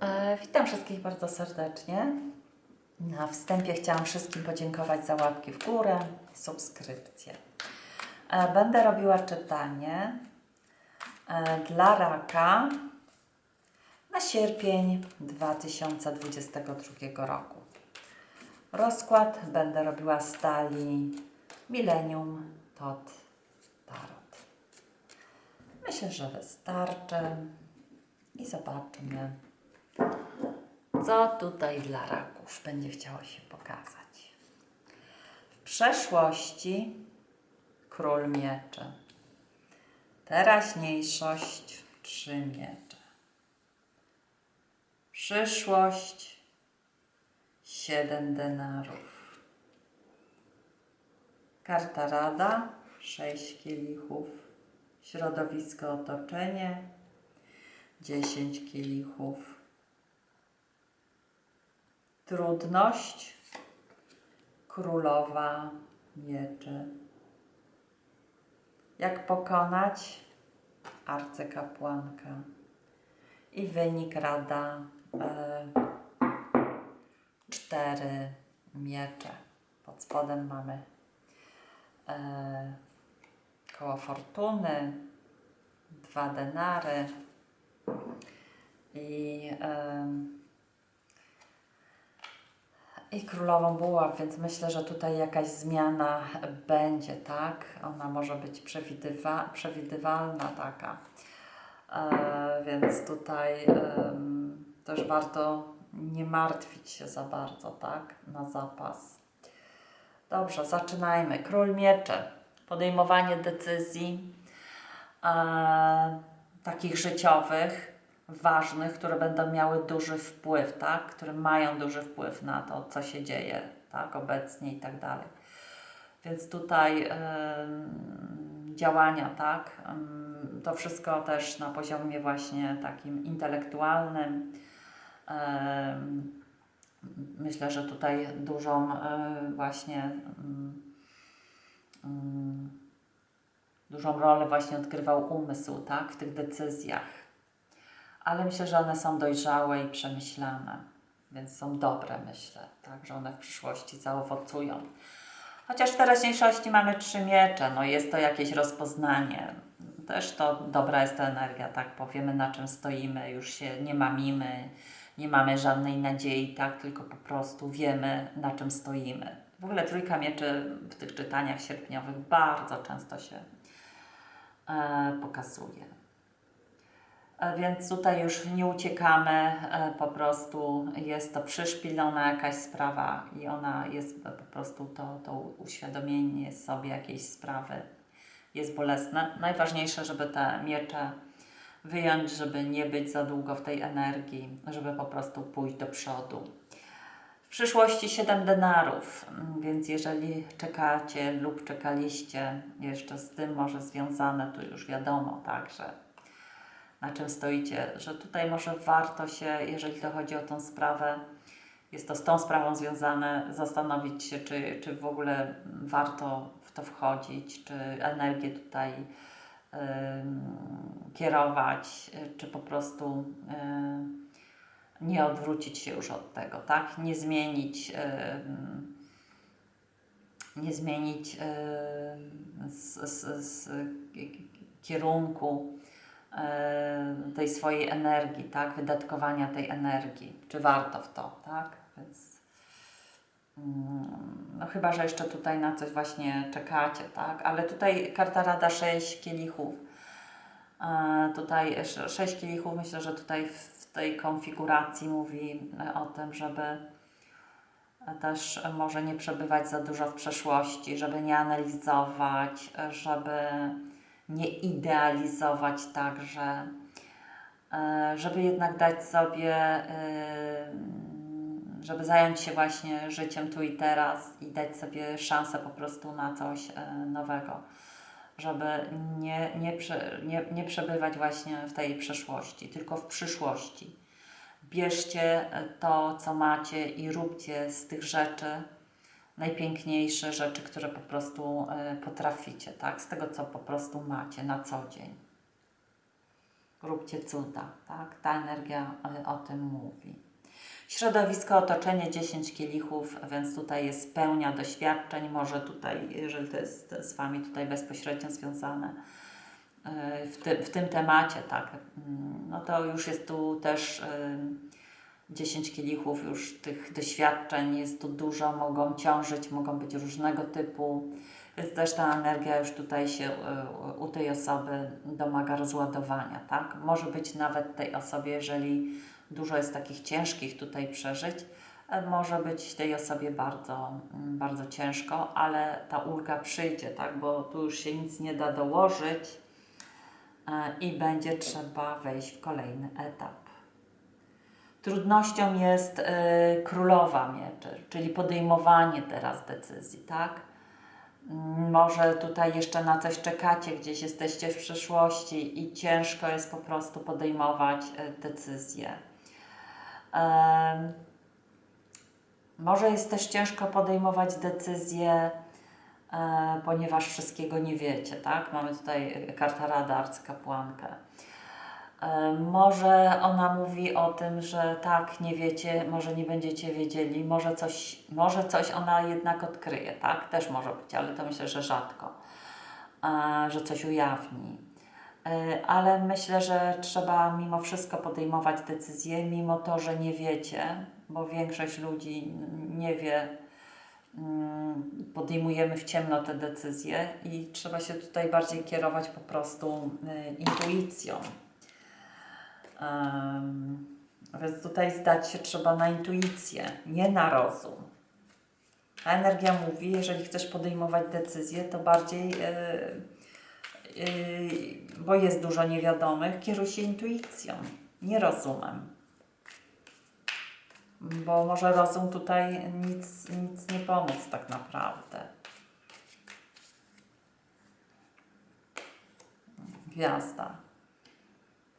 E, witam wszystkich bardzo serdecznie. Na wstępie chciałam wszystkim podziękować za łapki w górę, subskrypcje. E, będę robiła czytanie e, dla raka na sierpień 2022 roku. Rozkład będę robiła z talii Millennium Tot Tarot. Myślę, że wystarczy i zobaczmy, co tutaj dla raków będzie chciało się pokazać. W przeszłości król mieczy, teraźniejszość trzy miecze, przyszłość siedem denarów, karta rada sześć kielichów, środowisko otoczenie 10 kielichów. Trudność królowa mieczy. Jak pokonać arcykapłanka. I wynik rada e, cztery miecze. Pod spodem mamy e, koło fortuny, dwa denary i, em, i królową buław, więc myślę, że tutaj jakaś zmiana będzie, tak? Ona może być przewidywa, przewidywalna taka. E, więc tutaj em, też warto nie martwić się za bardzo, tak? Na zapas. Dobrze, zaczynajmy. Król miecze. Podejmowanie decyzji e, takich życiowych, ważnych, które będą miały duży wpływ, tak? Które mają duży wpływ na to, co się dzieje, tak? Obecnie i tak dalej. Więc tutaj działania, tak? To wszystko też na poziomie właśnie takim intelektualnym. Myślę, że tutaj dużą właśnie dużą rolę właśnie odgrywał umysł, tak, w tych decyzjach. Ale myślę, że one są dojrzałe i przemyślane, więc są dobre, myślę, tak, że one w przyszłości zaowocują. Chociaż w teraźniejszości mamy trzy miecze, no jest to jakieś rozpoznanie. Też to dobra jest ta energia, tak, powiemy na czym stoimy, już się nie mamimy, nie mamy żadnej nadziei, tak, tylko po prostu wiemy na czym stoimy. W ogóle trójka mieczy w tych czytaniach sierpniowych bardzo często się e, pokazuje. E, Więc tutaj już nie uciekamy, e, po prostu jest to przyszpilona jakaś sprawa i ona jest po prostu to, to uświadomienie sobie jakiejś sprawy jest bolesne. Najważniejsze, żeby te miecze wyjąć, żeby nie być za długo w tej energii, żeby po prostu pójść do przodu. W przyszłości 7 denarów, więc jeżeli czekacie lub czekaliście jeszcze z tym może związane, to już wiadomo, tak, że na czym stoicie, że tutaj może warto się, jeżeli to chodzi o tą sprawę, jest to z tą sprawą związane, zastanowić się, czy, czy w ogóle warto w to wchodzić, czy energię tutaj ym, kierować, y, czy po prostu y, nie odwrócić się już od tego, tak? Nie zmienić, ym, nie zmienić ym, z, z, z kierunku y, tej swojej energii, tak? Wydatkowania tej energii. Czy warto w to, tak? Więc mm, no chyba, że jeszcze tutaj na coś właśnie czekacie, tak? Ale tutaj karta rada 6 kielichów. E, tutaj 6 kielichów, myślę, że tutaj w tej konfiguracji mówi e, o tym, żeby też może nie przebywać za dużo w przeszłości, żeby nie analizować, żeby nie idealizować także, e, żeby jednak dać sobie, e, żeby zająć się właśnie życiem tu i teraz i dać sobie szansę po prostu na coś e, nowego, żeby nie, nie, nie, nie przebywać właśnie w tej przeszłości, tylko w przyszłości. Bierzcie to, co macie i róbcie z tych rzeczy najpiękniejsze rzeczy, które po prostu e, potraficie, tak? Z tego, co po prostu macie na co dzień. róbcie cuda, tak? Ta energia e, o tym mówi. Środowisko, otoczenie 10 kielichów, więc tutaj jest pełnia doświadczeń, może tutaj, jeżeli to jest z Wami tutaj bezpośrednio związane e, w, ty, w tym temacie, tak, mm, no to już jest tu też 10 kielichów, już tych doświadczeń jest tu dużo, mogą ciążyć, mogą być różnego typu, więc też ta energia już tutaj się e, u tej osoby domaga rozładowania, tak? Może być nawet tej osobie, jeżeli dużo jest takich ciężkich tutaj przeżyć, e, może być tej osobie bardzo, mm, bardzo ciężko, ale ta ulga przyjdzie, tak? Bo tu już się nic nie da dołożyć e, i będzie trzeba wejść w kolejny etap. Trudnością jest y, królowa mieczy, czyli podejmowanie teraz decyzji, tak? Mm, Może tutaj jeszcze na coś czekacie, gdzieś jesteście w przyszłości i ciężko jest po prostu podejmować y, decyzje. Może jest też ciężko podejmować decyzje, e, ponieważ wszystkiego nie wiecie, tak? Mamy tutaj karta rada, arcykapłankę. E, Może ona mówi o tym, że tak, nie wiecie, może nie będziecie wiedzieli, może coś, może coś ona jednak odkryje, tak? Też może być, ale to myślę, że rzadko, e, że coś ujawni. E, Ale myślę, że trzeba mimo wszystko podejmować decyzje, mimo to, że nie wiecie, bo większość ludzi nie wie, mm, podejmujemy w ciemno te decyzje i trzeba się tutaj bardziej kierować po prostu intuicją. Więc tutaj zdać się trzeba na intuicję, nie na rozum. A energia mówi, jeżeli chcesz podejmować decyzje, to bardziej, yy, yy, bo jest dużo niewiadomych, kieruj się intuicją, nie rozumem. Bo może rozum tutaj nic, nic nie pomóc tak naprawdę. Gwiazda.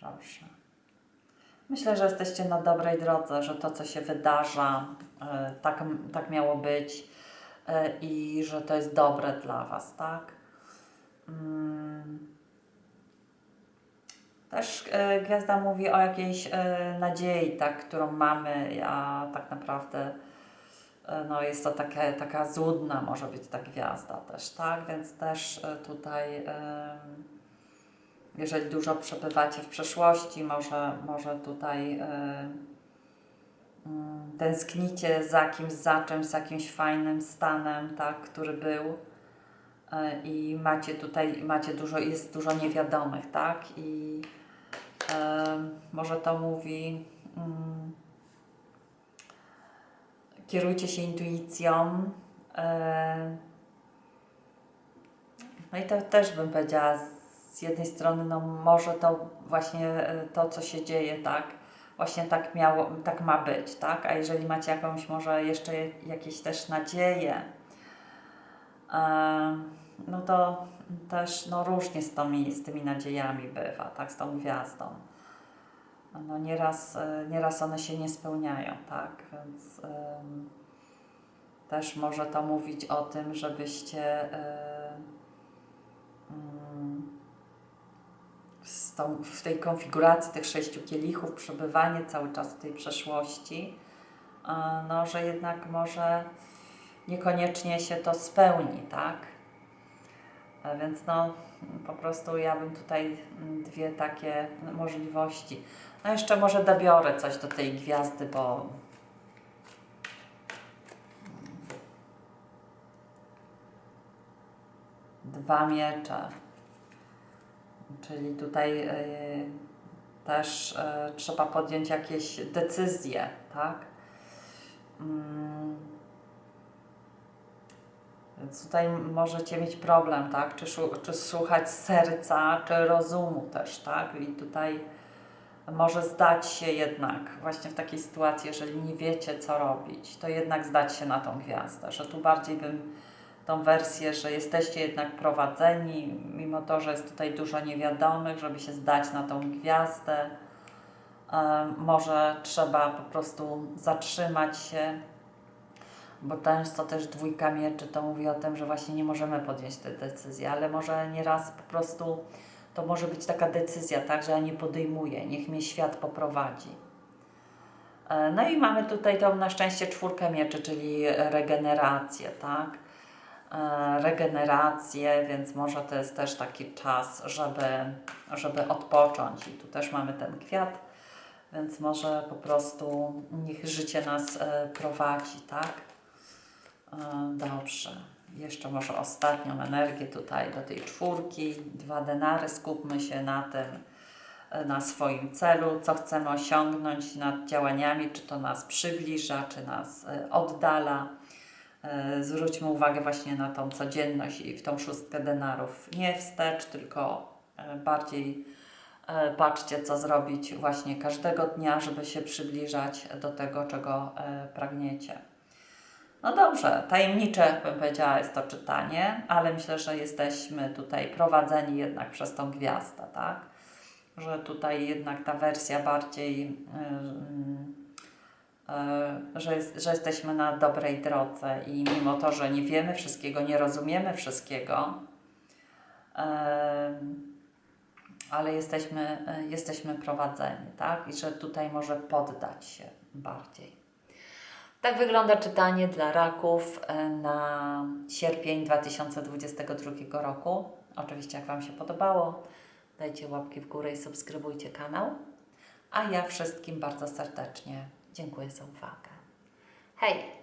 Proszę. Myślę, że jesteście na dobrej drodze, że to, co się wydarza, e, tak, tak miało być e, i że to jest dobre dla Was, tak? Mm. Też e, gwiazda mówi o jakiejś nadziei, tak, którą mamy, a tak naprawdę no, jest to takie, taka złudna może być ta gwiazda też, tak? Więc też tutaj jeżeli dużo przebywacie w przeszłości, może, może tutaj e, mm, tęsknicie za kimś, za czymś, jakimś fajnym stanem, tak, który był e, i macie tutaj, macie dużo, jest dużo niewiadomych, tak, i e, może to mówi mm, kierujcie się intuicją, no i to też bym powiedziała, z jednej strony, no może to właśnie e, to, co się dzieje, tak, właśnie tak miało, tak ma być, tak, a jeżeli macie jakąś może jeszcze jakieś też nadzieje, e, no to też no różnie z tymi, z tymi nadziejami bywa, tak, z tą gwiazdą. No nieraz, e, nieraz one się nie spełniają, tak, więc też może to mówić o tym, żebyście e, mm, z tą, w tej konfiguracji tych sześciu kielichów, przebywanie cały czas w tej przeszłości, a, no, że jednak może niekoniecznie się to spełni, tak? A więc no, po prostu ja bym tutaj dwie takie możliwości. No jeszcze może dobiorę coś do tej gwiazdy, bo dwa miecze. Czyli tutaj y, też y, trzeba podjąć jakieś decyzje, tak? Mm. Więc tutaj możecie mieć problem, tak? Czy, czy słuchać serca, czy rozumu też, tak? I tutaj może zdać się jednak właśnie w takiej sytuacji, jeżeli nie wiecie, co robić, to jednak zdać się na tą gwiazdę, że tu bardziej bym tą wersję, że jesteście jednak prowadzeni, mimo to, że jest tutaj dużo niewiadomych, żeby się zdać na tą gwiazdę. Em, Może trzeba po prostu zatrzymać się, bo często też dwójka mieczy to mówi o tym, że właśnie nie możemy podjąć tej decyzji, ale może nieraz po prostu to może być taka decyzja, tak, że ja nie podejmuję, niech mnie świat poprowadzi. E, No i mamy tutaj tą na szczęście czwórkę mieczy, czyli regenerację, tak? E, Regenerację, więc może to jest też taki czas, żeby, żeby odpocząć. I tu też mamy ten kwiat, więc może po prostu niech życie nas e, prowadzi, tak? E, Dobrze. Jeszcze może ostatnią energię tutaj do tej czwórki. Dwa denary. Skupmy się na tym, na swoim celu, co chcemy osiągnąć nad działaniami, czy to nas przybliża, czy nas oddala. E, Zwróćmy uwagę właśnie na tą codzienność i w tą szóstkę denarów. Nie wstecz, tylko e, bardziej e, patrzcie, co zrobić właśnie każdego dnia, żeby się przybliżać do tego, czego pragniecie. No dobrze, tajemnicze bym powiedziała jest to czytanie, ale myślę, że jesteśmy tutaj prowadzeni jednak przez tą gwiazdę, tak? Że tutaj jednak ta wersja bardziej, yy, że, jest, że jesteśmy na dobrej drodze i mimo to, że nie wiemy wszystkiego, nie rozumiemy wszystkiego, yy, ale jesteśmy, yy, jesteśmy prowadzeni, tak? I że tutaj może poddać się bardziej. Tak wygląda czytanie dla raków e, na sierpień 2022 roku. Oczywiście, jak Wam się podobało, dajcie łapki w górę i subskrybujcie kanał. A ja wszystkim bardzo serdecznie dziękuję za uwagę. Hej!